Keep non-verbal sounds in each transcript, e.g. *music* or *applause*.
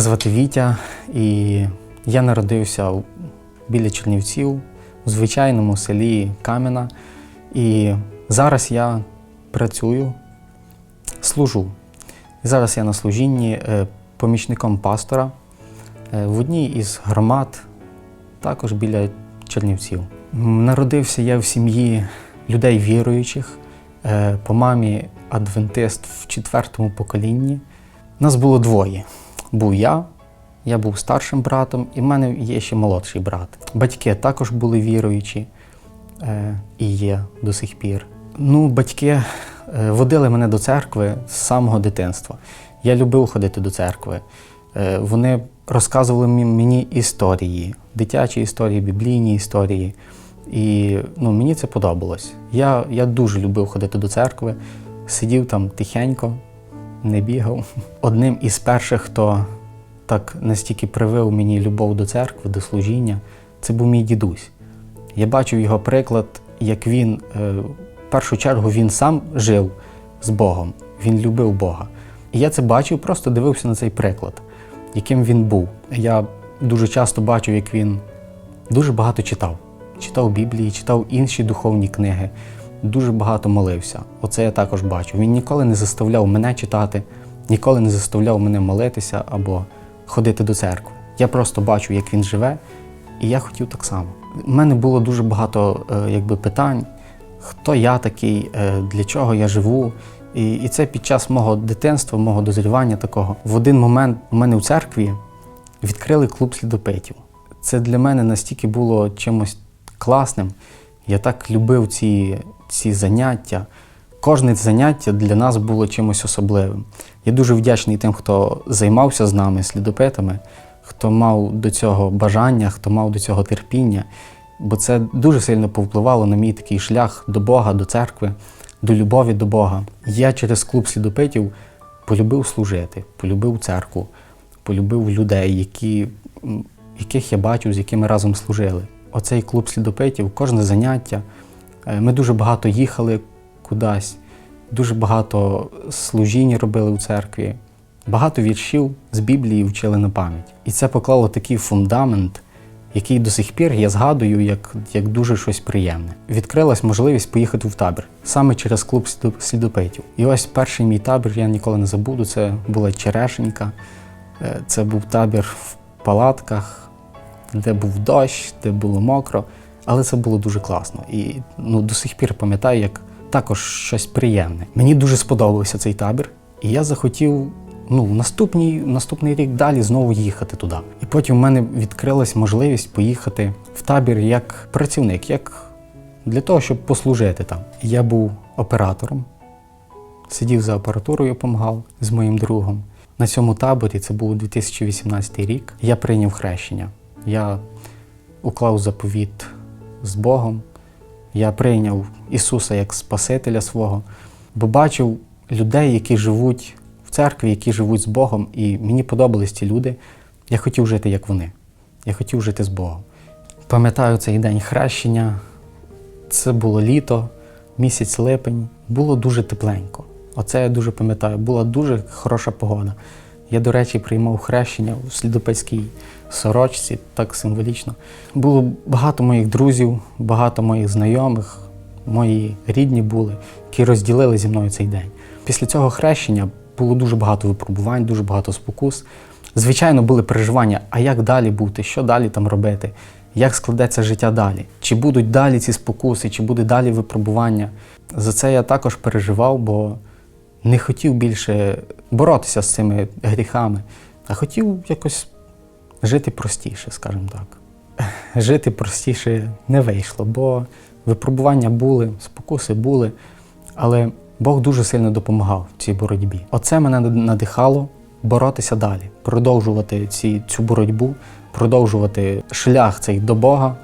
Мене звати Вітя, і я народився біля Чернівців у звичайному селі Кам'яна. І зараз я працюю, служу. І зараз я на служінні е, помічником пастора е, в одній із громад, також біля Чернівців. Народився я в сім'ї людей віруючих, е, по мамі адвентист в четвертому поколінні. Нас було двоє. Був я, я був старшим братом, і в мене є ще молодший брат. Батьки також були віруючі е, і є до сих пір. Ну, батьки е, водили мене до церкви з самого дитинства. Я любив ходити до церкви. Е, вони розказували мені історії, дитячі історії, біблійні історії. І ну, мені це подобалось. Я, я дуже любив ходити до церкви, сидів там тихенько, не бігав. Одним із перших, хто так настільки привив мені любов до церкви, до служіння, це був мій дідусь. Я бачив його приклад, як він е, в першу чергу він сам жив з Богом, він любив Бога. І я це бачив, просто дивився на цей приклад, яким він був. Я дуже часто бачив, як він дуже багато читав. Читав Біблії, читав інші духовні книги, дуже багато молився. Оце я також бачу. Він ніколи не заставляв мене читати, ніколи не заставляв мене молитися або ходити до церкви. Я просто бачу, як він живе, і я хотів так само. У мене було дуже багато е, якби, питань, хто я такий, е, для чого я живу. І, і це під час мого дитинства, мого дозрівання такого. В один момент у мене у церкві відкрили клуб слідопитів. Це для мене настільки було чимось класним. Я так любив ці, ці заняття. Кожне заняття для нас було чимось особливим. Я дуже вдячний тим, хто займався з нами, слідопитами, хто мав до цього бажання, хто мав до цього терпіння, бо це дуже сильно повпливало на мій такий шлях до Бога, до церкви, до любові до Бога. Я через клуб слідопитів полюбив служити, полюбив церкву, полюбив людей, які, яких я бачив, з якими разом служили. Оцей клуб слідопитів, кожне заняття. е, Ми дуже багато їхали кудись, дуже багато служінь робили у церкві, багато віршів з Біблії вчили на пам'ять. І це поклало такий фундамент, який до сих пір я згадую як, як дуже щось приємне. Відкрилась можливість поїхати в табір саме через клуб слідопитів. І ось перший мій табір я ніколи не забуду. Це була Черешенька, Е, це був табір в палатках, де був дощ, де було мокро, але це було дуже класно. І ну, до сих пір пам'ятаю, як також щось приємне. Мені дуже сподобався цей табір, і я захотів ну, наступний, наступний рік далі знову їхати туди. І потім в мене відкрилась можливість поїхати в табір як працівник, як для того, щоб послужити там. Я був оператором, сидів за апаратурою, допомагав з моїм другом. На цьому таборі, це був 2018 рік, я прийняв хрещення. Я уклав заповіт з Богом. Я прийняв Ісуса як Спасителя свого, бо бачив людей, які живуть в церкві, які живуть з Богом, і мені подобались ці люди. Я хотів жити як вони. Я хотів жити з Богом. Пам'ятаю цей день хрещення. Це було літо, місяць липень. Було дуже тепленько. Оце я дуже пам'ятаю. Була дуже хороша погода. Я, до речі, приймав хрещення у слідопецькій сорочці, так символічно. Було багато моїх друзів, багато моїх знайомих, мої рідні були, які розділили зі мною цей день. Після цього хрещення було дуже багато випробувань, дуже багато спокус. Звичайно, були переживання, а як далі бути, що далі там робити, як складеться життя далі? Чи будуть далі ці спокуси, чи буде далі випробування? За це я також переживав, бо не хотів більше боротися з цими гріхами, а хотів якось жити простіше, скажімо так. *laughs* Жити простіше не вийшло, бо випробування були, спокуси були, але Бог дуже сильно допомагав в цій боротьбі. Оце мене надихало боротися далі, продовжувати ці, цю боротьбу, продовжувати шлях цей до Бога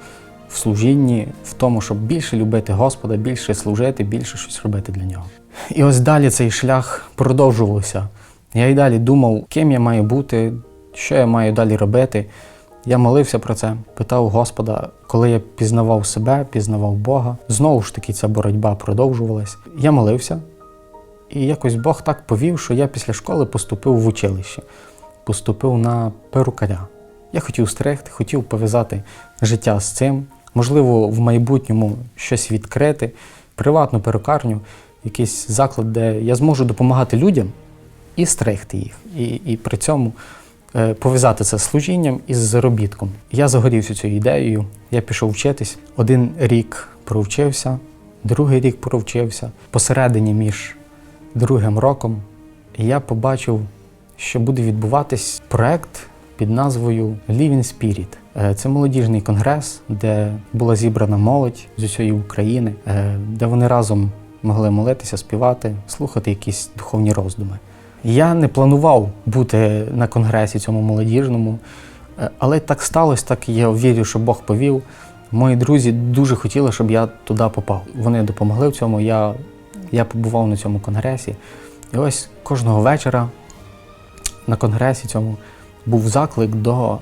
в служінні, в тому, щоб більше любити Господа, більше служити, більше щось робити для нього. І ось далі цей шлях продовжувався. Я й далі думав, ким я маю бути, що я маю далі робити. Я молився про це, питав Господа, коли я пізнавав себе, пізнавав Бога. Знову ж таки, ця боротьба продовжувалась. Я молився, і якось Бог так повів, що я після школи поступив в училище. поступив на перукаря. Я хотів стригти, хотів пов'язати життя з цим, можливо, в майбутньому щось відкрити, приватну перукарню, якийсь заклад, де я зможу допомагати людям і стригти їх. І, і при цьому пов'язати це з служінням і з заробітком. Я загорівся цією ідеєю, я пішов вчитись. Один рік провчився, другий рік провчився. Посередині між другим роком я побачив, що буде відбуватись проект під назвою Living Spirit. Е, Це молодіжний конгрес, де була зібрана молодь з усієї України, е, де вони разом могли молитися, співати, слухати якісь духовні роздуми. Я не планував бути на конгресі цьому молодіжному, е, але так сталося, так я вірю, що Бог повів. Мої друзі дуже хотіли, щоб я туди попав. Вони допомогли в цьому. Я, я побував на цьому конгресі. І ось кожного вечора на конгресі цьому був заклик до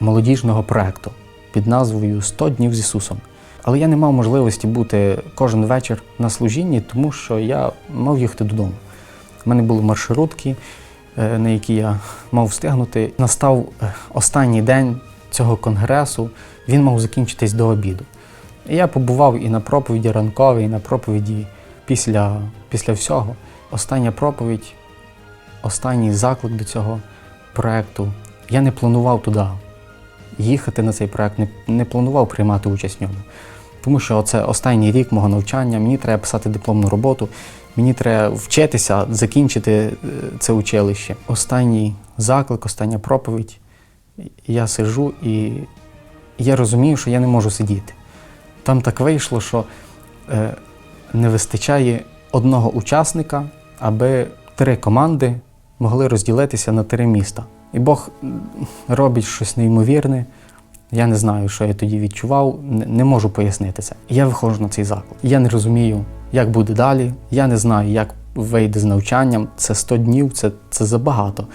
молодіжного проекту під назвою «100 днів з Ісусом. Але я не мав можливості бути кожен вечір на служінні, тому що я мав їхати додому. У мене були маршрутки, е, на які я мав встигнути. Настав е, останній день цього конгресу, він мав закінчитись до обіду. Я побував і на проповіді ранковій, і на проповіді після, після всього. Остання проповідь, останній заклик до цього проекту. Я не планував туди їхати на цей проект, не, не планував приймати участь в ньому. Тому що це останній рік мого навчання, мені треба писати дипломну роботу, мені треба вчитися, закінчити е, це училище. Останній заклик, остання проповідь. Я сижу і я розумію, що я не можу сидіти. Там так вийшло, що е, не вистачає одного учасника, аби три команди могли розділитися на три міста. І Бог робить щось неймовірне. Я не знаю, що я тоді відчував, не, можу пояснити це. Я виходжу на цей заклад. Я не розумію, як буде далі. Я не знаю, як вийде з навчанням. Це 100 днів, це, це забагато.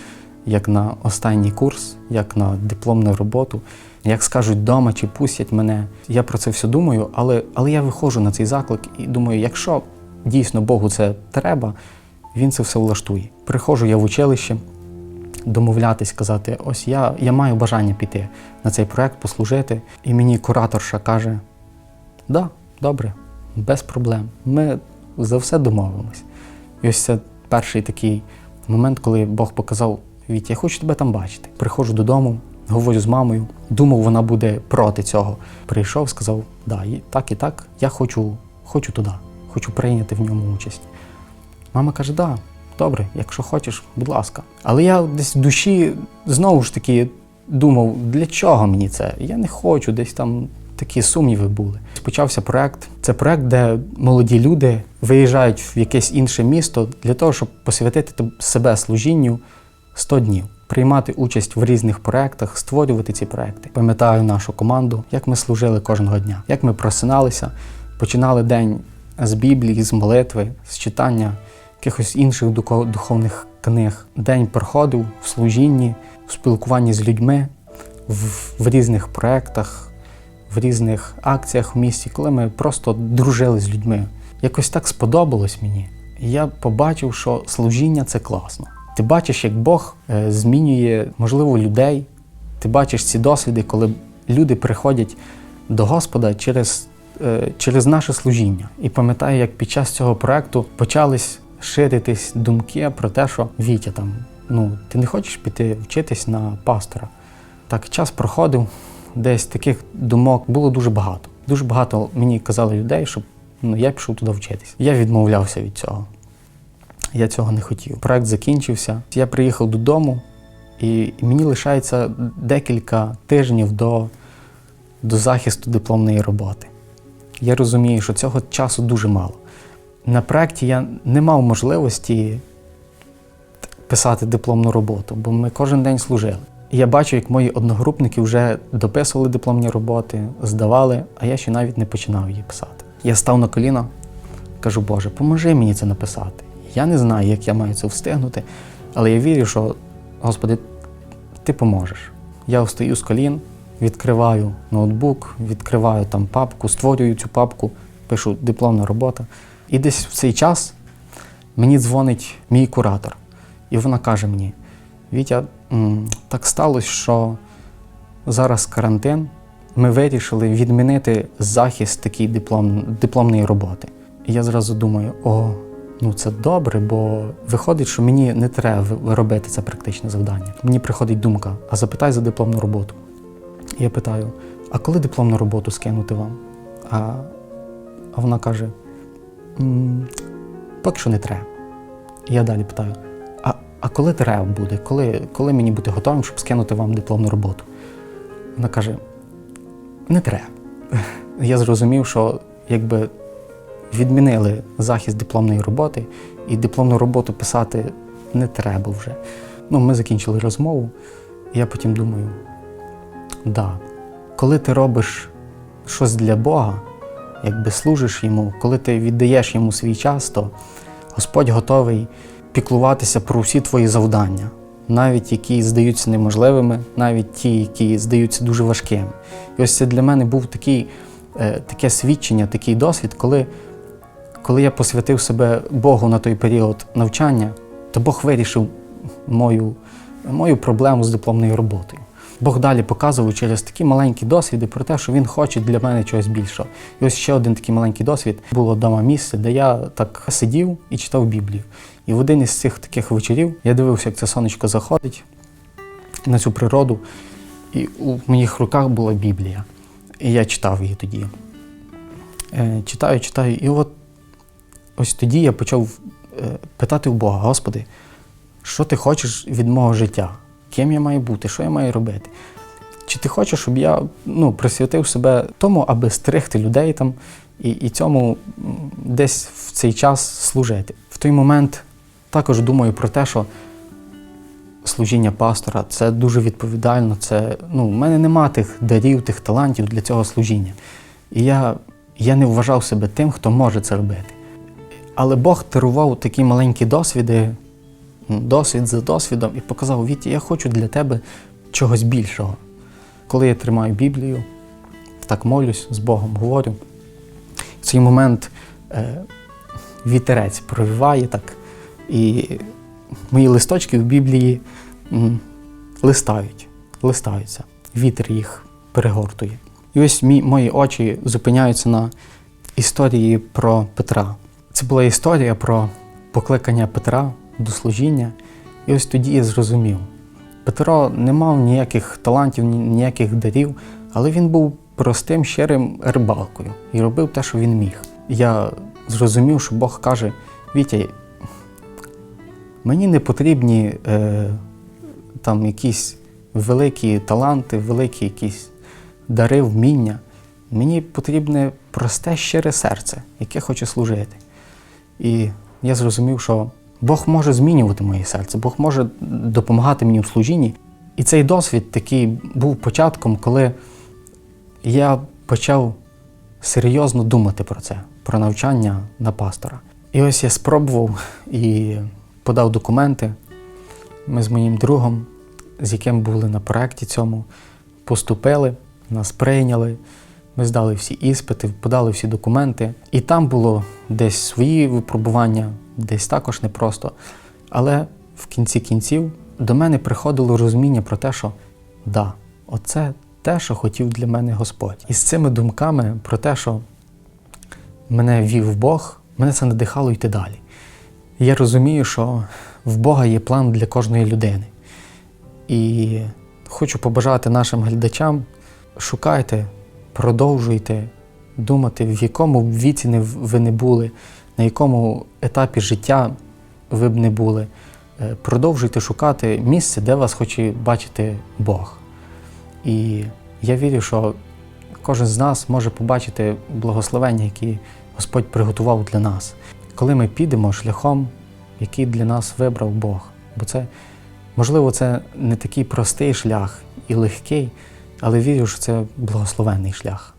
Як на останній курс, як на дипломну роботу, як скажуть вдома чи пустять мене. Я про це все думаю, але, але я виходжу на цей заклик і думаю, якщо дійсно Богу це треба, він це все влаштує. Приходжу я в училище, домовлятись, казати: ось я, я маю бажання піти на цей проект, послужити. І мені кураторша каже: да, добре, без проблем. Ми за все домовимось. І ось це перший такий момент, коли Бог показав Вітя, я хочу тебе там бачити. Приходжу додому, говорю з мамою. Думав, вона буде проти цього. Прийшов, сказав, да, і так і так, я хочу, хочу туди, хочу прийняти в ньому участь. Мама каже, да, добре, якщо хочеш, будь ласка. Але я десь в душі знову ж таки думав, для чого мені це? Я не хочу, десь там такі сумніви були. Почався проект. Це проект, де молоді люди виїжджають в якесь інше місто для того, щоб посвятити себе служінню 100 днів, приймати участь в різних проектах, створювати ці проекти. Пам'ятаю нашу команду, як ми служили кожного дня, як ми просиналися, починали день з Біблії, з молитви, з читання якихось інших духовних книг. День проходив в служінні, в спілкуванні з людьми, в, в різних проектах, в різних акціях в місті, коли ми просто дружили з людьми. Якось так сподобалось мені. І я побачив, що служіння це класно. Ти бачиш, як Бог е, змінює, можливо, людей. Ти бачиш ці досвіди, коли люди приходять до Господа через, е, через наше служіння. І пам'ятаю, як під час цього проекту почались ширитись думки про те, що Вітя там, ну, ти не хочеш піти вчитись на пастора. Так, час проходив, десь таких думок було дуже багато. Дуже багато мені казали людей, щоб ну, я пішов туди вчитись. Я відмовлявся від цього. Я цього не хотів. Проект закінчився. Я приїхав додому, і, мені лишається декілька тижнів до, до захисту дипломної роботи. Я розумію, що цього часу дуже мало. На проєкті я не мав можливості писати дипломну роботу, бо ми кожен день служили. Я бачу, як мої одногрупники вже дописували дипломні роботи, здавали, а я ще навіть не починав її писати. Я став на коліна, кажу, Боже, поможи мені це написати. Я не знаю, як я маю це встигнути, але я вірю, що, Господи, ти поможеш. Я встаю з колін, відкриваю ноутбук, відкриваю там папку, створюю цю папку, пишу дипломна робота. І десь в цей час мені дзвонить мій куратор. І вона каже мені: Вітя, так сталося, що зараз карантин. Ми вирішили відмінити захист такий диплом, дипломної роботи. І я зразу думаю: о, ну це добре, бо виходить, що мені не треба робити це практичне завдання. Мені приходить думка: а запитай за дипломну роботу. І я питаю: а коли дипломну роботу скинути вам? А, а вона каже: поки що не треба. І я далі питаю: а, коли треба буде? Коли, коли мені бути готовим, щоб скинути вам дипломну роботу? Вона каже: не треба. *laughs* Я зрозумів, що якби відмінили захист дипломної роботи, і дипломну роботу писати не треба вже. Ну, ми закінчили розмову, і я потім думаю: да, коли ти робиш щось для Бога, якби служиш йому, коли ти віддаєш йому свій час, то Господь готовий піклуватися про всі твої завдання, навіть які здаються неможливими, навіть ті, які здаються дуже важкими. І ось це для мене був такий, е, таке свідчення, такий досвід, коли, коли я посвятив себе Богу на той період навчання, то Бог вирішив мою, мою проблему з дипломною роботою. Бог далі показував через такі маленькі досвіди про те, що він хоче для мене чогось більшого. І ось ще один такий маленький досвід було вдома місце, де я так сидів і читав Біблію. І в один із цих таких вечорів я дивився, як це сонечко заходить на цю природу, і у моїх руках була Біблія. І я читав її тоді. Е, читаю, читаю, і от ось тоді я почав е, питати у Бога, Господи, що ти хочеш від мого життя? Ким я маю бути, що я маю робити? Чи ти хочеш, щоб я ну, присвятив себе тому, аби стригти людей там і, і цьому десь в цей час служити? В той момент також думаю про те, що служіння пастора це дуже відповідально. Це, ну, в мене нема тих дарів, тих талантів для цього служіння. І я, я не вважав себе тим, хто може це робити. Але Бог дарував такі маленькі досвіди, досвід за досвідом, і показав, Віті, я хочу для тебе чогось більшого. Коли я тримаю Біблію, так молюсь з Богом, говорю, в цей момент е, вітерець провіває так, і мої листочки в Біблії листають, листаються, вітер їх перегортує. І ось мі, мої очі зупиняються на історії про Петра. Це була історія про покликання Петра до служіння. І ось тоді я зрозумів. Петро не мав ніяких талантів, ніяких дарів, але він був простим, щирим рибалкою і робив те, що він міг. Я зрозумів, що Бог каже: Вітя, мені не потрібні е, там якісь великі таланти, великі якісь дари, вміння. Мені потрібне просте, щире серце, яке хоче служити. І я зрозумів, що Бог може змінювати моє серце, Бог може допомагати мені в служінні. І цей досвід такий був початком, коли я почав серйозно думати про це, про навчання на пастора. І ось я спробував і подав документи. Ми з моїм другом, з яким були на проєкті цьому, поступили, нас прийняли. Ми здали всі іспити, подали всі документи. І там було десь свої випробування, десь також непросто. Але в кінці кінців до мене приходило розуміння про те, що да, оце те, що хотів для мене Господь. І з цими думками про те, що мене вів Бог, мене це надихало йти далі. Я розумію, що в Бога є план для кожної людини. І хочу побажати нашим глядачам: шукайте, продовжуйте думати, в якому б віці ви не були, на якому етапі життя ви б не були. Е, Продовжуйте шукати місце, де вас хоче бачити Бог. І я вірю, що кожен з нас може побачити благословення, які Господь приготував для нас, коли ми підемо шляхом, який для нас вибрав Бог. Бо це, можливо, це не такий простий шлях і легкий, але вірю, що це благословенний шлях.